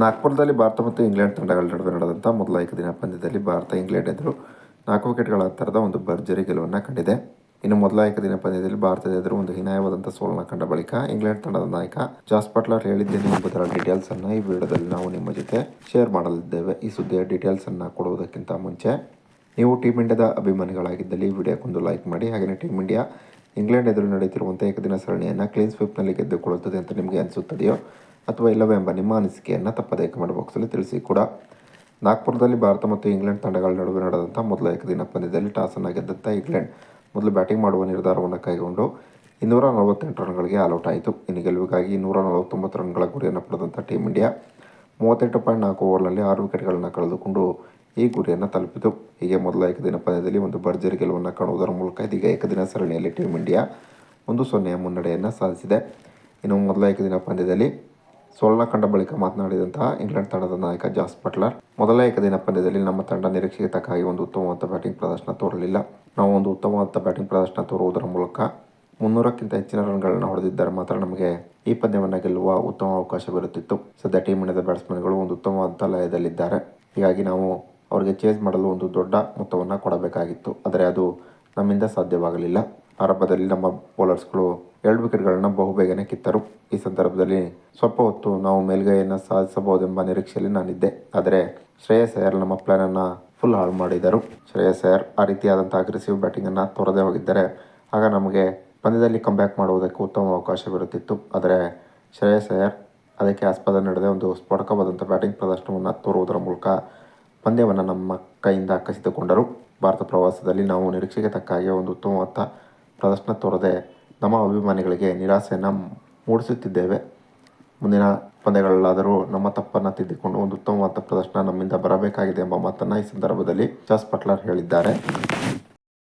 ನಾಗ್ಪುರದಲ್ಲಿ ಭಾರತ ಮತ್ತು ಇಂಗ್ಲೆಂಡ್ ತಂಡಗಳ ನಡುವೆ ನಡೆದಂಥ ಮೊದಲ ಏಕದಿನ ಪಂದ್ಯದಲ್ಲಿ ಭಾರತ ಇಂಗ್ಲೆಂಡ್ ಎದುರು ನಾಲ್ಕು ವಿಕೆಟ್ಗಳ ಅಂತರದ ಒಂದು ಭರ್ಜರಿ ಗೆಲುವನ್ನು ಕಂಡಿದೆ. ಇನ್ನು ಮೊದಲ ಏಕದಿನ ಪಂದ್ಯದಲ್ಲಿ ಭಾರತದ ಎದುರು ಒಂದು ಹೀನಾಯವಾದಂಥ ಸೋಲನ್ನು ಕಂಡ ಬಳಿಕ ಇಂಗ್ಲೆಂಡ್ ತಂಡದ ನಾಯಕ ಜಾಸ್ ಪಟ್ಲರ್ ಹೇಳಿದ್ದೇನೆ ಎಂಬುದರ ಡೀಟೇಲ್ಸ್ ಅನ್ನು ಈ ವಿಡಿಯೋದಲ್ಲಿ ನಾವು ನಿಮ್ಮ ಜೊತೆ ಶೇರ್ ಮಾಡಲಿದ್ದೇವೆ. ಈ ಸುದ್ದಿಯ ಡೀಟೇಲ್ಸ್ ಅನ್ನು ಕೊಡುವುದಕ್ಕಿಂತ ಮುಂಚೆ ನೀವು ಟೀಮ್ ಇಂಡಿಯಾದ ಅಭಿಮಾನಿಗಳಾಗಿದ್ದಲ್ಲಿ ಈ ವಿಡಿಯೋಕ್ಕೊಂದು ಲೈಕ್ ಮಾಡಿ, ಹಾಗೆಯೇ ಟೀಮ್ ಇಂಡಿಯಾ ಇಂಗ್ಲೆಂಡ್ ಎದುರು ನಡೆಯುತ್ತಿರುವಂಥ ಏಕದಿನ ಸರಣಿಯನ್ನು ಕ್ಲೀನ್ ಸ್ವೀಪ್ನಲ್ಲಿ ಗೆದ್ದುಕೊಳ್ಳುತ್ತದೆ ಅಂತ ನಿಮಗೆ ಅನಿಸುತ್ತದೆಯೋ ಅಥವಾ ಇಲ್ಲವೇ ಎಂಬ ನಿಮ್ಮ ಅನಿಸಿಕೆಯನ್ನು ತಪ್ಪದೇ ಕಮೆಂಟ್ ಬಾಕ್ಸಲ್ಲಿ ತಿಳಿಸಿ ಕೂಡ. ನಾಗ್ಪುರದಲ್ಲಿ ಭಾರತ ಮತ್ತು ಇಂಗ್ಲೆಂಡ್ ತಂಡಗಳ ನಡುವೆ ನಡೆದಂಥ ಮೊದಲ ಏಕದಿನ ಪಂದ್ಯದಲ್ಲಿ ಟಾಸನ್ನು ಗೆದ್ದಂಥ ಇಂಗ್ಲೆಂಡ್ ಮೊದಲು ಬ್ಯಾಟಿಂಗ್ ಮಾಡುವ ನಿರ್ಧಾರವನ್ನು ಕೈಗೊಂಡು ಇನ್ನೂರ ನಲವತ್ತೆಂಟು ರನ್ಗಳಿಗೆ ಆಲ್ಔಟ್ ಆಯಿತು. ಇನ್ನು ಗೆಲುವಿಗಾಗಿ ಇನ್ನೂರ ನಲವತ್ತೊಂಬತ್ತು ರನ್ಗಳ ಗುರಿಯನ್ನು ಪಡೆದಂಥ ಟೀಮ್ ಇಂಡಿಯಾ ಮೂವತ್ತೆಂಟು ಪಾಯಿಂಟ್ ನಾಲ್ಕು ಓವರ್ನಲ್ಲಿ ಆರು ವಿಕೆಟ್ಗಳನ್ನು ಕಳೆದುಕೊಂಡು ಈ ಗುರಿಯನ್ನು ತಲುಪಿತು. ಹೀಗೆ ಮೊದಲ ಏಕದಿನ ಪಂದ್ಯದಲ್ಲಿ ಒಂದು ಭರ್ಜರಿ ಗೆಲುವನ್ನು ಕಾಣುವುದರ ಮೂಲಕ ಇದೀಗ ಏಕದಿನ ಸರಣಿಯಲ್ಲಿ ಟೀಮ್ ಇಂಡಿಯಾ ಒಂದು ಸೊನ್ನೆಯ ಮುನ್ನಡೆಯನ್ನು ಸಾಧಿಸಿದೆ. ಇನ್ನು ಮೊದಲ ಏಕದಿನ ಪಂದ್ಯದಲ್ಲಿ ಸೋಲನ ಕಂಡ ಬಳಿಕ ಮಾತನಾಡಿದಂತಹ ಇಂಗ್ಲೆಂಡ್ ತಂಡದ ನಾಯಕ ಜಾಸ್ ಬಟ್ಲರ್ ಮೊದಲ ಏಕದಿನ ಪಂದ್ಯದಲ್ಲಿ ನಮ್ಮ ತಂಡ ನಿರೀಕ್ಷೆಗೆ ತಕ್ಕ ಹಾಗೆ ಒಂದು ಉತ್ತಮವಾದ ಬ್ಯಾಟಿಂಗ್ ಪ್ರದರ್ಶನ ತೋರಲಿಲ್ಲ. ನಾವು ಒಂದು ಉತ್ತಮವಾದ ಬ್ಯಾಟಿಂಗ್ ಪ್ರದರ್ಶನ ತೋರುವುದರ ಮೂಲಕ ಮುನ್ನೂರಕ್ಕಿಂತ ಹೆಚ್ಚಿನ ರನ್ಗಳನ್ನು ಹೊಡೆದಿದ್ದರೆ ಮಾತ್ರ ನಮಗೆ ಈ ಪಂದ್ಯವನ್ನು ಗೆಲ್ಲುವ ಉತ್ತಮ ಅವಕಾಶವಿರುತ್ತಿತ್ತು ಸದ್ಯ ಟೀಮ್ ಇಂಡಿಯಾದ ಬ್ಯಾಟ್ಸ್ಮನ್ಗಳು ಒಂದು ಉತ್ತಮವಾದ ಲಯದಲ್ಲಿದ್ದಾರೆ. ಹೀಗಾಗಿ ನಾವು ಅವರಿಗೆ ಚೇಸ್ ಮಾಡಲು ಒಂದು ದೊಡ್ಡ ಮೊತ್ತವನ್ನು ಕೊಡಬೇಕಾಗಿತ್ತು. ಆದರೆ ಅದು ನಮ್ಮಿಂದ ಸಾಧ್ಯವಾಗಲಿಲ್ಲ. ಆರಂಭದಲ್ಲಿ ನಮ್ಮ ಬೌಲರ್ಸ್ಗಳು ಎರಡು ವಿಕೆಟ್ಗಳನ್ನು ಬಹುಬೇಗನೆ ಕಿತ್ತರು. ಈ ಸಂದರ್ಭದಲ್ಲಿ ಸ್ವಲ್ಪ ಹೊತ್ತು ನಾವು ಮೇಲ್ಗೈಯನ್ನು ಸಾಧಿಸಬಹುದೆಂಬ ನಿರೀಕ್ಷೆಯಲ್ಲಿ ನಾನಿದ್ದೆ. ಆದರೆ ಶ್ರೇಯಸ್ ಅಯ್ಯರ್ ನಮ್ಮ ಪ್ಲಾನನ್ನು ಫುಲ್ ಹಾಳು ಮಾಡಿದರು. ಶ್ರೇಯಸ್ ಅಯ್ಯರ್ ಆ ರೀತಿಯಾದಂಥ ಅಗ್ರೆಸಿವ್ ಬ್ಯಾಟಿಂಗನ್ನು ತೋರದೇ ಹೋಗಿದ್ದರೆ ಆಗ ನಮಗೆ ಪಂದ್ಯದಲ್ಲಿ ಕಂಬ್ಯಾಕ್ ಮಾಡುವುದಕ್ಕೆ ಉತ್ತಮ ಅವಕಾಶವಿರುತ್ತಿತ್ತು ಆದರೆ ಶ್ರೇಯಸ್ ಅಯ್ಯರ್ ಅದಕ್ಕೆ ಆಸ್ಪದ ನಡೆದ ಒಂದು ಸ್ಫೋಟಕವಾದಂಥ ಬ್ಯಾಟಿಂಗ್ ಪ್ರದರ್ಶನವನ್ನು ತೋರುವುದರ ಮೂಲಕ ಪಂದ್ಯವನ್ನು ನಮ್ಮ ಕೈಯಿಂದ ಕಸಿದುಕೊಂಡರು. ಭಾರತ ಪ್ರವಾಸದಲ್ಲಿ ನಾವು ನಿರೀಕ್ಷೆಗೆ ತಕ್ಕ ಹಾಗೆ ಒಂದು ಉತ್ತಮವಾದ ಪ್ರದರ್ಶನ ತೋರದೆ ನಮ್ಮ ಅಭಿಮಾನಿಗಳಿಗೆ ನಿರಾಸೆಯನ್ನು ಮೂಡಿಸುತ್ತಿದ್ದೇವೆ. ಮುಂದಿನ ಪಂದ್ಯಗಳಲ್ಲಾದರೂ ನಮ್ಮ ತಪ್ಪನ್ನು ತಿದ್ದಿಕೊಂಡು ಒಂದು ಉತ್ತಮವಾದ ಪ್ರದರ್ಶನ ನಮ್ಮಿಂದ ಬರಬೇಕಾಗಿದೆ ಎಂಬ ಮಾತನ್ನು ಈ ಸಂದರ್ಭದಲ್ಲಿ ಜಾಸ್ ಪಟ್ಲರ್ ಹೇಳಿದ್ದಾರೆ.